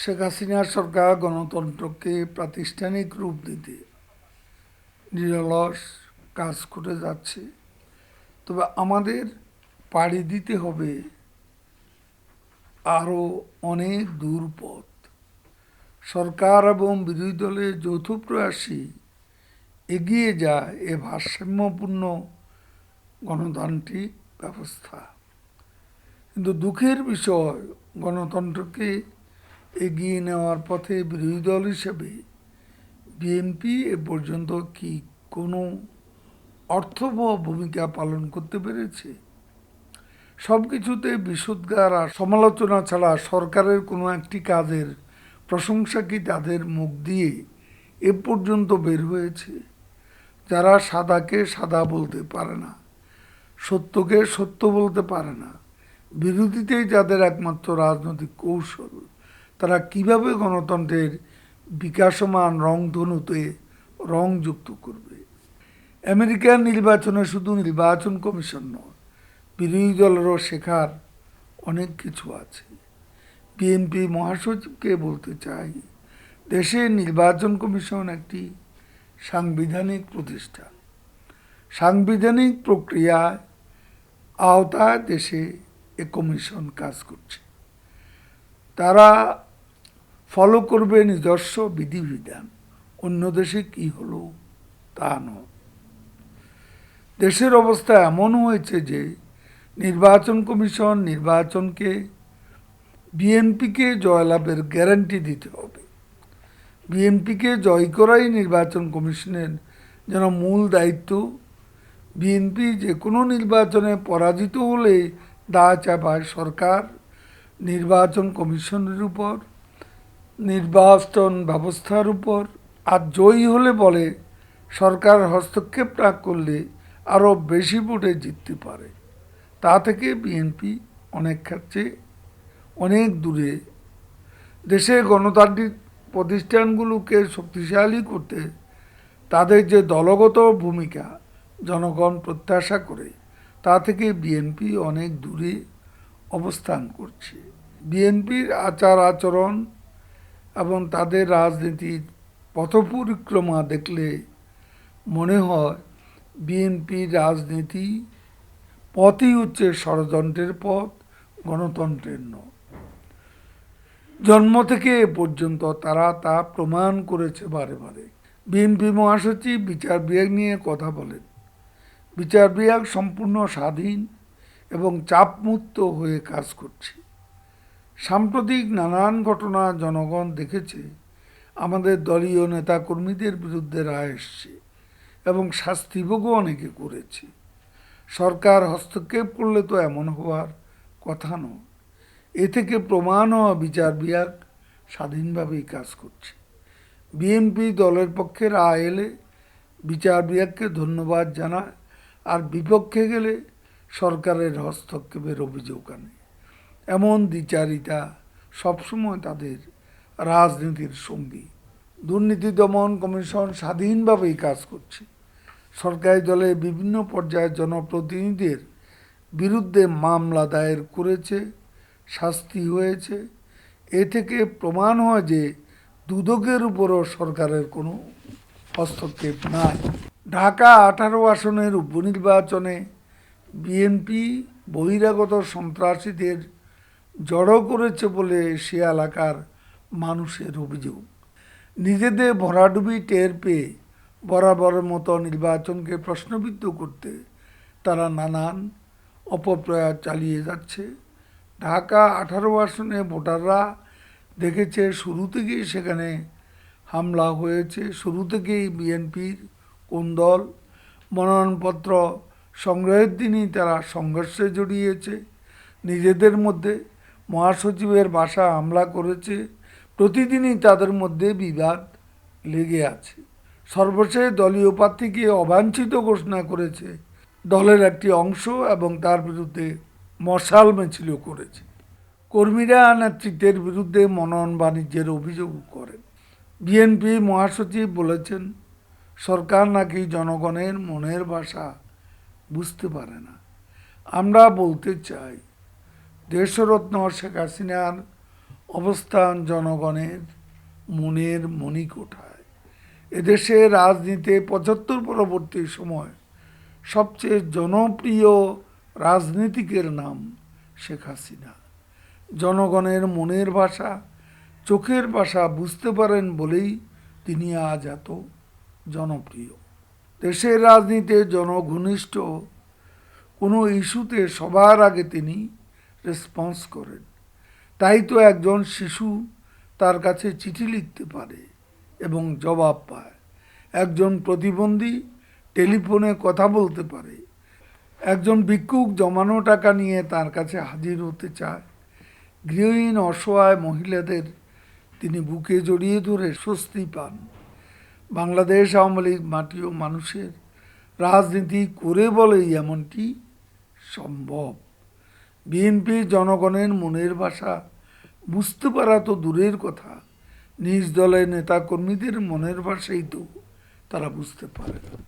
শেখ হাসিনা সরকার গণতন্ত্রকে প্রাতিষ্ঠানিক রূপ দিতে নিরলস কাজ করে যাচ্ছে। তবে আমাদের পাড়ি দিতে হবে আরও অনেক দূর পথ। সরকার এবং বিরোধী দলের যৌথ প্রয়াসী এগিয়ে যায় এ ভারসাম্যপূর্ণ গণতান্ত্রিক ব্যবস্থা। কিন্তু দুঃখের বিষয়, গণতন্ত্রকে এগিয়ে নেওয়ার পথে বিরোধী দল হিসেবে বিএনপি এ পর্যন্ত কি কোনো অর্থবহ ভূমিকা পালন করতে পেরেছে? সব কিছুতে বিশুদ্ধার আর সমালোচনা ছাড়া সরকারের কোনো একটি কাজের প্রশংসা কি তাদের মুখ দিয়ে এ পর্যন্ত বের হয়েছে? যারা সাদাকে সাদা বলতে পারে না, সত্যকে সত্য বলতে পারে না, বিরোধীতেই যাদের একমাত্র রাজনৈতিক কৌশল। তারা কীভাবে গণতন্ত্রের বিকাশমান রংধনুতে রং যুক্ত করবে? আমেরিকার নির্বাচনে শুধু নির্বাচন কমিশন নয়, বিরোধী দলেরও শেখার অনেক কিছু আছে। বিএনপি মহাসচিবকে বলতে চাই, দেশের নির্বাচন কমিশন একটি সাংবিধানিক প্রতিষ্ঠান। সাংবিধানিক প্রক্রিয়ায় আওতায় দেশে এ কমিশন কাজ করছে। তারা ফলো করবে নিজস্ব বিধিবিধান। অন্য দেশে কি হলো তা নয়। দেশের অবস্থা এমন হয়েছে যে নির্বাচন কমিশন নির্বাচনকে বিএনপিকে জয়লাভের গ্যারান্টি দিতে হবে। বিএনপিকে জয় করাই নির্বাচন কমিশনের যেন মূল দায়িত্ব। বিএনপি যে কোনো নির্বাচনে পরাজিত হলে দা চাপায় সরকার নির্বাচন কমিশনের উপর নির্বাচন ব্যবস্থার উপর। আর জয়ী হলে বলে, সরকার হস্তক্ষেপ না করলে আরও বেশি ভোটে জিততে পারে। তা থেকে বিএনপি অনেক ক্ষেত্রে অনেক দূরে। দেশে গণতান্ত্রিক প্রতিষ্ঠানগুলোকে শক্তিশালী করতে তাদের যে দলগত ভূমিকা জনগণ প্রত্যাশা করে, তা থেকে বিএনপি অনেক দূরে অবস্থান করছে। বিএনপির আচার আচরণ এবং তাদের রাজনীতির পথপরিক্রমা দেখলে মনে হয় বিএনপির রাজনীতি পথই হচ্ছে ষড়যন্ত্রের পথ, গণতন্ত্রের নয়। জন্ম থেকে এ পর্যন্ত তারা তা প্রমাণ করেছে বারে বারে। বিএনপি মহাসচিব বিচার বিভাগ নিয়ে কথা বলেন। বিচার বিভাগ সম্পূর্ণ স্বাধীন এবং চাপমুক্ত হয়ে কাজ করছে। সাম্প্রতিক নানান ঘটনা জনগণ দেখেছে, আমাদের দলীয় নেতাকর্মীদের বিরুদ্ধে রায় এসছে এবং শাস্তিভোগও অনেকে করেছে। সরকার হস্তক্ষেপ করলে তো এমন হওয়ার কথা নয়। এ থেকে প্রমাণ হওয়া বিচার বিভাগ স্বাধীনভাবেই কাজ করছে। বিএনপি দলের পক্ষে রায় এলে বিচার বিভাগকে ধন্যবাদ জানায়, আর বিপক্ষে গেলে সরকারের হস্তক্ষেপের অভিযোগ আনে। এমন দ্বিচারিতা সবসময় তাদের রাজনীতির সঙ্গী। দুর্নীতি দমন কমিশন স্বাধীনভাবেই কাজ করছে। সরকারি দলের বিভিন্ন পর্যায়ের জনপ্রতিনিধিদের বিরুদ্ধে মামলা দায়ের করেছে, শাস্তি হয়েছে। এ থেকে প্রমাণ হয় যে দুদকের উপরও সরকারের কোনো হস্তক্ষেপ নাই। ঢাকা আঠারো আসনের উপনির্বাচনে বিএনপি বহিরাগত সন্ত্রাসীদের জড়ো করেছে বলে সে এলাকার মানুষের অভিযোগ। নিজেদের ভরাডুবি টের পেয়ে বরাবরের মতো নির্বাচনকে প্রশ্নবিদ্ধ করতে তারা নানান অপপ্রয়াস চালিয়ে যাচ্ছে। ঢাকা আঠারো আসনে ভোটাররা দেখেছে, শুরু থেকেই সেখানে হামলা হয়েছে। শুরু থেকেই বিএনপির কোন দল মনোনয়নপত্র সংগ্রহের দিনই তারা সংঘর্ষে জড়িয়েছে। নিজেদের মধ্যে মহাসচিবের বাসা হামলা করেছে, প্রতিদিনই তাদের মধ্যে বিবাদ লেগে আছে। সর্বশেষ দলীয় প্রার্থীকে অবাঞ্ছিত ঘোষণা করেছে। দলের একটি অংশ এবং তার বিরুদ্ধে মশাল মিছিল করেছে। কর্মীরা নেতৃত্বের বিরুদ্ধে মনন বাণিজ্যের অভিযোগ করেন। বিএনপি মহাসচিব বলেছেন, সরকার নাকি জনগণের মনের ভাষা বুঝতে পারে না। আমরা বলতে চাই দেশরত্ন শেখ হাসিনার অবস্থান জনগণের মনের মণিকোঠায়। এদেশে রাজনীতি পঁচাত্তর পরবর্তী সময় সবচেয়ে জনপ্রিয় রাজনীতিকের নাম শেখ হাসিনা। জনগণের মনের ভাষা, চোখের ভাষা বুঝতে পারেন বলেই তিনি আজ এত জনপ্রিয়। দেশের রাজনীতিতে জনঘনিষ্ঠ কোনো ইস্যুতে সবার আগে তিনি রেসপন্স করেন। তাই তো একজন শিশু তার কাছে চিঠি লিখতে পারে এবং জবাব পায়। একজন প্রতিবন্ধী টেলিফোনে কথা বলতে পারে। একজন ভিক্ষুক জমানো টাকা নিয়ে তার কাছে হাজির হতে চায়। গৃহহীন, অসহায় মহিলাদের তিনি বুকে জড়িয়ে ধরে স্বস্তি পান। বাংলাদেশ আওয়ামী লীগ মাটি ও মানুষের রাজনীতি করে বলেই এমনটি সম্ভব। বিএনপি জনগণের মনের ভাষা। বুঝতে পারা তো দূরের কথা, নিজ দলের নেতাকর্মীদের মনের ভাষাই তো তারা বুঝতে পারে। না